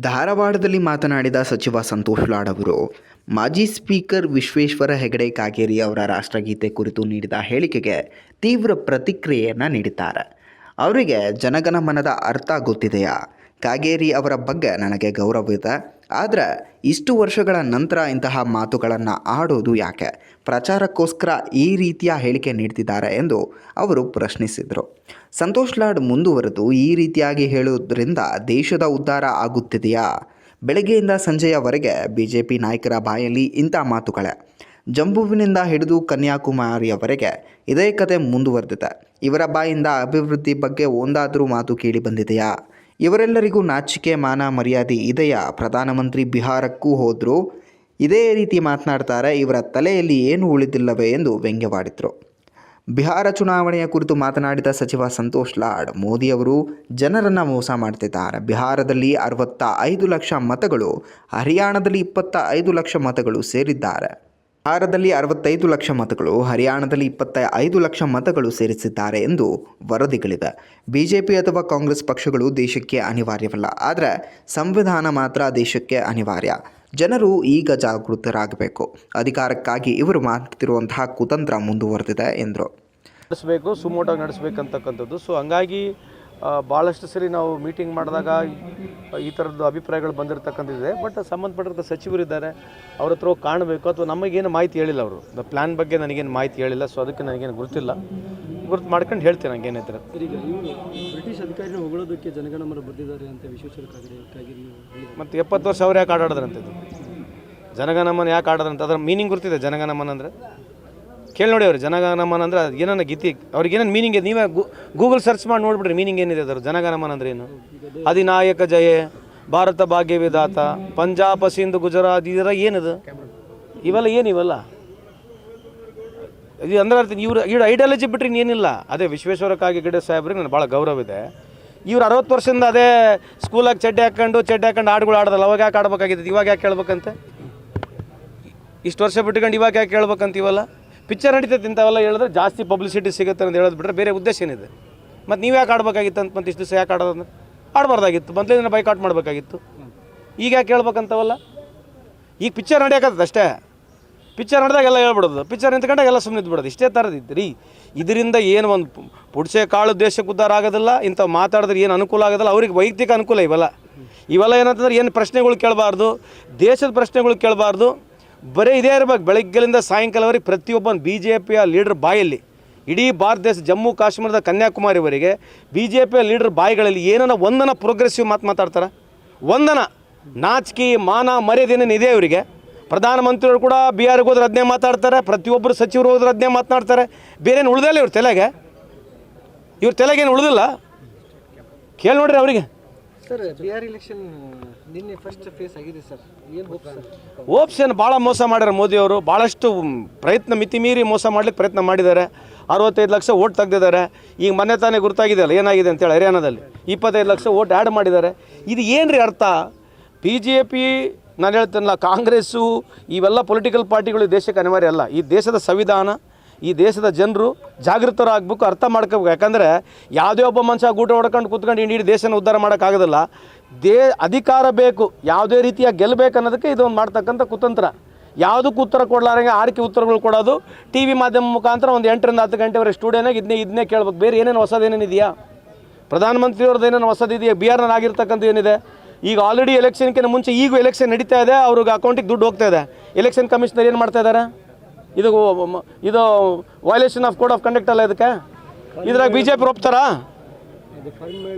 ಧಾರವಾಡದಲ್ಲಿ ಮಾತನಾಡಿದ ಸಚಿವ ಸಂತೋಷ್ ಲಾಡ್ ಅವರು, ಮಾಜಿ ಸ್ಪೀಕರ್ ವಿಶ್ವೇಶ್ವರ ಹೆಗಡೆ ಕಾಗೇರಿ ಅವರ ರಾಷ್ಟ್ರಗೀತೆ ಕುರಿತು ನೀಡಿದ ಹೇಳಿಕೆಗೆ ತೀವ್ರ ಪ್ರತಿಕ್ರಿಯೆಯನ್ನು ನೀಡಿದ್ದಾರೆ. ಅವರಿಗೆ ಜನಗಣಮನದ ಅರ್ಥ ಗೊತ್ತಿದೆಯಾ? ಕಾಗೇರಿ ಅವರ ಬಗ್ಗೆ ನನಗೆ ಗೌರವವಿದೆ. ಆದರೆ ಇಷ್ಟು ವರ್ಷಗಳ ನಂತರ ಇಂತಹ ಮಾತುಗಳನ್ನು ಆಡೋದು ಯಾಕೆ? ಪ್ರಚಾರಕ್ಕೋಸ್ಕರ ಈ ರೀತಿಯ ಹೇಳಿಕೆ ನೀಡ್ತಿದ್ದಾರೆ ಎಂದು ಅವರು ಪ್ರಶ್ನಿಸಿದರು. ಸಂತೋಷ್ ಲಾಡ್ ಮುಂದುವರೆದು ಈ ರೀತಿಯಾಗಿ ಹೇಳೋದ್ರಿಂದ ದೇಶದ ಉದ್ಧಾರ ಆಗುತ್ತಿದೆಯಾ? ಬೆಳಗ್ಗೆಯಿಂದ ಸಂಜೆಯವರೆಗೆ ಬಿ ಜೆ ಪಿ ನಾಯಕರ ಬಾಯಲ್ಲಿ ಇಂಥ ಮಾತುಗಳೇ. ಜಂಬುವಿನಿಂದ ಹಿಡಿದು ಕನ್ಯಾಕುಮಾರಿಯವರೆಗೆ ಇದೇ ಕತೆ ಮುಂದುವರೆದಿದೆ. ಇವರ ಬಾಯಿಂದ ಅಭಿವೃದ್ಧಿ ಬಗ್ಗೆ ಒಂದಾದರೂ ಮಾತು ಕೇಳಿ ಬಂದಿದೆಯಾ? ಇವರೆಲ್ಲರಿಗೂ ನಾಚಿಕೆ, ಮಾನ, ಮರ್ಯಾದೆ ಇದೆಯಾ? ಪ್ರಧಾನಮಂತ್ರಿ ಬಿಹಾರಕ್ಕೂ ಹೋದರು. ಇದೇ ರೀತಿ ಮಾತನಾಡ್ತಾರೆ. ಇವರ ತಲೆಯಲ್ಲಿ ಏನು ಉಳಿದಿಲ್ಲವೇ ಎಂದು ವ್ಯಂಗ್ಯವಾಡಿದರು. ಬಿಹಾರ ಚುನಾವಣೆಯ ಕುರಿತು ಮಾತನಾಡಿದ ಸಚಿವ ಸಂತೋಷ್ ಲಾಡ್ ಮೋದಿಯವರು ಜನರನ್ನು ಮೋಸ ಮಾಡ್ತಿದ್ದಾರೆ. ಬಿಹಾರದಲ್ಲಿ ಅರವತ್ತ ಐದು ಲಕ್ಷ ಮತಗಳು, ಹರಿಯಾಣದಲ್ಲಿ ಇಪ್ಪತ್ತ ಐದು ಲಕ್ಷ ಮತಗಳು ಸೇರಿದ್ದಾರೆ. ಬಿಹಾರದಲ್ಲಿ ಅರವತ್ತೈದು ಲಕ್ಷ ಮತಗಳು, ಹರಿಯಾಣದಲ್ಲಿ ಇಪ್ಪತ್ತ ಐದು ಲಕ್ಷ ಮತಗಳು ಸೇರಿಸಿದ್ದಾರೆ ಎಂದು ವರದಿಗಳಿವೆ. ಬಿಜೆಪಿ ಅಥವಾ ಕಾಂಗ್ರೆಸ್ ಪಕ್ಷಗಳು ದೇಶಕ್ಕೆ ಅನಿವಾರ್ಯವಲ್ಲ, ಆದರೆ ಸಂವಿಧಾನ ಮಾತ್ರ ದೇಶಕ್ಕೆ ಅನಿವಾರ್ಯ. ಜನರು ಈಗ ಜಾಗೃತರಾಗಬೇಕು. ಅಧಿಕಾರಕ್ಕಾಗಿ ಇವರು ಮಾಡ್ತಿರುವಂತಹ ಕುತಂತ್ರ ಮುಂದುವರೆದಿದೆ ಎಂದರು. ನಡೆಸಬೇಕು, ಸುಮೋಟಾಗಿ ನಡೆಸಬೇಕಂತಕ್ಕಂಥದ್ದು. ಸೊ ಹಂಗಾಗಿ ಭಾಳಷ್ಟು ಸರಿ ನಾವು ಮೀಟಿಂಗ್ ಮಾಡಿದಾಗ ಈ ಥರದ್ದು ಅಭಿಪ್ರಾಯಗಳು ಬಂದಿರತಕ್ಕಂಥದ್ದಿದೆ. ಬಟ್ ಸಂಬಂಧಪಟ್ಟಿರೋ ಸಚಿವರಿದ್ದಾರೆ. ಅವ್ರ ಹತ್ರ ಹೋಗಿ ಕಾಣಬೇಕು. ಅಥವಾ ನಮಗೇನು ಮಾಹಿತಿ ಹೇಳಿಲ್ಲ ಅವರು. ದ ಪ್ಲ್ಯಾನ್ ಬಗ್ಗೆ ನನಗೇನು ಮಾಹಿತಿ ಹೇಳಿಲ್ಲ. ಸೊ ಅದಕ್ಕೆ ನನಗೇನು ಗುರುತಿಲ್ಲ. ಗುರುತು ಮಾಡ್ಕೊಂಡು ಹೇಳ್ತೀನಿ ಈಗ ಇವರು ಬ್ರಿಟಿಷ್ ಅಧಿಕಾರಿ ಹೊಗಳೋದಕ್ಕೆ ಜನಗಣಮರ ಬಂದಿದ್ದಾರೆ ಅಂತ ವಿಶ್ವೇಶ್ವರ ಮತ್ತು ಎಪ್ಪತ್ತು ವರ್ಷ ಅವ್ರು ಯಾಕೆ ಆಡಾಡಿದ್ರಂಥದ್ದು ಜನಗಣಮನ ಯಾಕೆ ಆಡೋದಂತ ಅದರ ಮೀನಿಂಗ್ ಗೊತ್ತಿದೆ ಜನಗಣಮನ ಅಂದರೆ? ಕೇಳಿ ನೋಡಿ ಅವ್ರು ಜನಗಣಮನ ಅಂದರೆ ಅದು ಏನನ್ನ ಗೀತಿ, ಅವ್ರಿಗೆ ಏನೇನು ಮೀನಿಂಗ್ ಇದೆ, ನೀವೇ ಗೂಗಲ್ ಸರ್ಚ್ ಮಾಡಿ ನೋಡ್ಬಿಡ್ರಿ ಮೀನಿಂಗ್ ಏನಿದೆ ಅದರ ಜನಗಣಮನ ಅಂದ್ರೆ ಏನು? ಅಧಿನಾಯಕ ಜಯ, ಭಾರತ ಭಾಗ್ಯ ವಿಧಾತ, ಪಂಜಾಬ್, ಸಿಂಧ್, ಗುಜರಾತ್ ಇದರ ಏನಿದು? ಇವೆಲ್ಲ ಏನು ಇವೆಲ್ಲ? ಇದು ಅಂದ್ರೆ ಅರ್ಥ, ಇವ್ರು, ಇವ್ರ ಐಡಿಯಾಲಜಿ ಬಿಟ್ಟರೆ ಏನಿಲ್ಲ ಅದೇ ವಿಶ್ವೇಶ್ವರ ಕಾಗಿಗಡೆ ಸಾಹೇಬ್ರಿಗೆ ನನಗೆ ಭಾಳ ಗೌರವ ಇದೆ. ಇವ್ರು ಅರವತ್ತು ವರ್ಷದಿಂದ ಅದೇ ಸ್ಕೂಲಾಗಿ ಚಡ್ಡಿ ಹಾಕೊಂಡು ಚಡ್ಡಿ ಹಾಕೊಂಡು ಹಾಡುಗಳು ಆಡೋದಲ್ಲ ಅವಾಗ ಯಾಕೆ ಆಡ್ಬೇಕಾಗಿದ್ದು ಇವಾಗ ಯಾಕೆ ಕೇಳ್ಬೇಕಂತೆ ಇಷ್ಟು ವರ್ಷ ಬಿಟ್ಕೊಂಡು ಇವಾಗ ಯಾಕೆ ಕೇಳ್ಬೇಕಂತ ಇವೆಲ್ಲ? ಪಿಕ್ಚರ್ ನಡೀತೈತೆ ಇಂಥವೆಲ್ಲ ಹೇಳಿದ್ರೆ ಜಾಸ್ತಿ ಪಬ್ಲಿಸಿಟಿ ಸಿಗುತ್ತೆ ಅಂತ ಹೇಳೋದು ಬಿಟ್ಟರೆ ಬೇರೆ ಉದ್ದೇಶ ಏನಿದೆ? ಮತ್ತು ನೀವು ಯಾಕೆ ಆಡಬೇಕಾಗಿತ್ತು ಅಂತ ಮತ್ತೆ ಇಷ್ಟು ದಿವಸ ಯಾಕೆ ಆಡೋದಂದ್ರೆ ಆಡಬಾರ್ದಾಗಿತ್ತು. ಮೊದಲೇ ಬೈಕಾಟ್ ಮಾಡಬೇಕಾಗಿತ್ತು. ಈಗ ಯಾಕೆ ಹೇಳ್ಬೇಕಂತವಲ್ಲ? ಈಗ ಪಿಕ್ಚರ್ ನಡೆಯಕತ್ತದ ಅಷ್ಟೇ. ಪಿಕ್ಚರ್ ನಡೆದಾಗ ಎಲ್ಲ ಹೇಳ್ಬಿಡೋದು. ಪಿಕ್ಚರ್ ನಿಂತ್ಕೊಂಡಾಗ ಎಲ್ಲ ಸುಮ್ಮನೆ ಬಿಡೋದು ಇಷ್ಟೇ ಥರದ್ದು ರೀ, ಇದರಿಂದ ಏನು ಒಂದು ಪುಡ್ಸೆ ಕಾಳು ದೇಶಕ್ಕೆ ಉದ್ದಾರ ಆಗೋದಿಲ್ಲ, ಇಂಥ ಮಾತಾಡಿದ್ರೆ ಏನು ಅನುಕೂಲ ಆಗೋದಿಲ್ಲ. ಅವ್ರಿಗೆ ವೈಯಕ್ತಿಕ ಅನುಕೂಲ ಇವೆಲ್ಲ. ಇವೆಲ್ಲ ಏನಂತಂದ್ರೆ ಏನು ಪ್ರಶ್ನೆಗಳು ಕೇಳಬಾರ್ದು. ದೇಶದ ಪ್ರಶ್ನೆಗಳು ಕೇಳಬಾರ್ದು. ಬರೀ ಇದೇ ಇರ್ಬೇಕು. ಬೆಳಗ್ಗೆಲಿಂದ ಸಾಯಂಕಾಲವರೆಗೆ ಪ್ರತಿಯೊಬ್ಬನ ಬಿ ಜೆ ಪಿಯ ಲೀಡರ್ ಬಾಯಲ್ಲಿ, ಇಡೀ ಭಾರತ ದೇಶ, ಜಮ್ಮು ಕಾಶ್ಮೀರದ ಕನ್ಯಾಕುಮಾರಿವರೆಗೆ ಬಿ ಜೆ ಪಿಯ ಲೀಡರ್ ಬಾಯಿಗಳಲ್ಲಿ ಏನನ್ನ ಒಂದನ ಪ್ರೋಗ್ರೆಸಿವ್ ಮಾತು ಮಾತಾಡ್ತಾರೆ? ಒಂದನ. ನಾಚಿಕೆ, ಮಾನ ಮರ್ಯಾದೇನೇನು ಇದೆ ಇವರಿಗೆ ಪ್ರಧಾನಮಂತ್ರಿಗಳು ಕೂಡ ಬಿ ಆರ್ಗೆ ಹೋದ್ರೆ ಅದನ್ನೇ ಮಾತಾಡ್ತಾರೆ, ಪ್ರತಿಯೊಬ್ಬರು ಸಚಿವರು ಹೋದ್ರೆ ಅದನ್ನೇ ಮಾತನಾಡ್ತಾರೆ. ಬೇರೇನು ಉಳ್ದಿಲ್ಲ ಇವ್ರ ತಲೆಗೆ? ಇವ್ರ ತಲೆಗೇನು ಉಳಿದಿಲ್ಲ? ಕೇಳಿ ನೋಡ್ರಿ ಅವರಿಗೆ. ಸರ್, ಬಿಹಾರ್ ಇಲೆಕ್ಷನ್ ನಿನ್ನೆ ಫಸ್ಟ್ ಫೇಸ್ ಆಗಿದೆ ಸರ್. ಏನು ಹೋಪ್ಸ್ ಸರ್? ಓಪ್ಷನ್ ಭಾಳ ಮೋಸ ಮಾಡ್ಯಾರ ಮೋದಿಯವರು ಭಾಳಷ್ಟು ಪ್ರಯತ್ನ ಮಿತಿ ಮೀರಿ ಮೋಸ ಮಾಡ್ಲಿಕ್ಕೆ ಪ್ರಯತ್ನ ಮಾಡಿದ್ದಾರೆ. ಅರವತ್ತೈದು ಲಕ್ಷ ಓಟ್ ತೆಗ್ದಿದ್ದಾರೆ. ಈಗ ಮೊನ್ನೆ ತಾನೇ ಗುರುತಾಗಿದೆಯಲ್ಲ ಏನಾಗಿದೆ ಅಂತೇಳಿ ಹರಿಯಾಣದಲ್ಲಿ. ಇಪ್ಪತ್ತೈದು ಲಕ್ಷ ಓಟ್ ಆ್ಯಡ್ ಮಾಡಿದ್ದಾರೆ. ಇದು ಏನು ರೀ ಅರ್ಥ? ಬಿ ಜೆ ಪಿ ನಾನು ಹೇಳ್ತೇನಲ್ಲ, ಕಾಂಗ್ರೆಸ್ಸು, ಇವೆಲ್ಲ ಪೊಲಿಟಿಕಲ್ ಪಾರ್ಟಿಗಳು ದೇಶಕ್ಕೆ ಅನಿವಾರ್ಯ ಅಲ್ಲ. ಈ ದೇಶದ ಸಂವಿಧಾನ ಈ ದೇಶದ ಜನರು ಜಾಗೃತರಾಗಬೇಕು, ಅರ್ಥ ಮಾಡ್ಕೋಬೇಕು. ಯಾಕಂದರೆ ಯಾವುದೇ ಒಬ್ಬ ಮನುಷ್ಯ ಗೂಟ ಹೊಡ್ಕೊಂಡು ಕೂತ್ಕೊಂಡು ಇಡೀ ದೇಶನ ಉದ್ಧಾರ ಮಾಡೋಕ್ಕಾಗೋದಿಲ್ಲ. ದೇ, ಅಧಿಕಾರ ಬೇಕು, ಯಾವುದೇ ರೀತಿಯ ಗೆಲ್ಲಬೇಕು ಅನ್ನೋದಕ್ಕೆ ಇದೊಂದು ಮಾಡ್ತಕ್ಕಂಥ ಕುತಂತ್ರ. ಯಾವುದಕ್ಕೂ ಉತ್ತರ ಕೊಡಲಾರಂಗೆ ಆರ್ಕೆ ಉತ್ತರಗಳು ಕೊಡೋದು. ಟಿ ವಿ ಮಾಧ್ಯಮ ಮುಖಾಂತರ ಒಂದು ಎಂಟರಿಂದ ಹತ್ತು ಗಂಟೆವರೆಗೆ ಸ್ಟುಡಿಯೋನಾಗ ಇದನ್ನೇ ಇದನ್ನೇ ಕೇಳ್ಬೇಕು. ಬೇರೆ ಏನೇನು ಹೊಸದೇನೇನಿದೆಯಾ ಪ್ರಧಾನಮಂತ್ರಿಯವ್ರದ್ದು ಏನೇನು ಹೊಸದಿದೆಯಾ ಬಿ ಆರ್ನಲ್ಲಿ ಆಗಿರ್ತಕ್ಕಂಥ ಏನಿದೆ? ಈಗ ಆಲ್ರೆಡಿ ಎಲೆಕ್ಷನ್ಕಿಂತ ಮುಂಚೆ ಈಗ ಎಲೆಕ್ಷನ್ ನಡೀತಾ ಇದೆ. ಅವ್ರಿಗೆ ಅಕೌಂಟಿಗೆ ದುಡ್ಡು ಹೋಗ್ತಾ ಇದೆ. ಎಲೆಕ್ಷನ್ ಕಮಿಷನರ್ ಏನು ಮಾಡ್ತಾ ಇದ್ದಾರೆ? ಇದು ಇದು violation of code of conduct ಅಲ್ಲ ಇದಕ್ಕೆ? ಇದ್ರಾಗ ಬಿ ಜೆ ಪಿ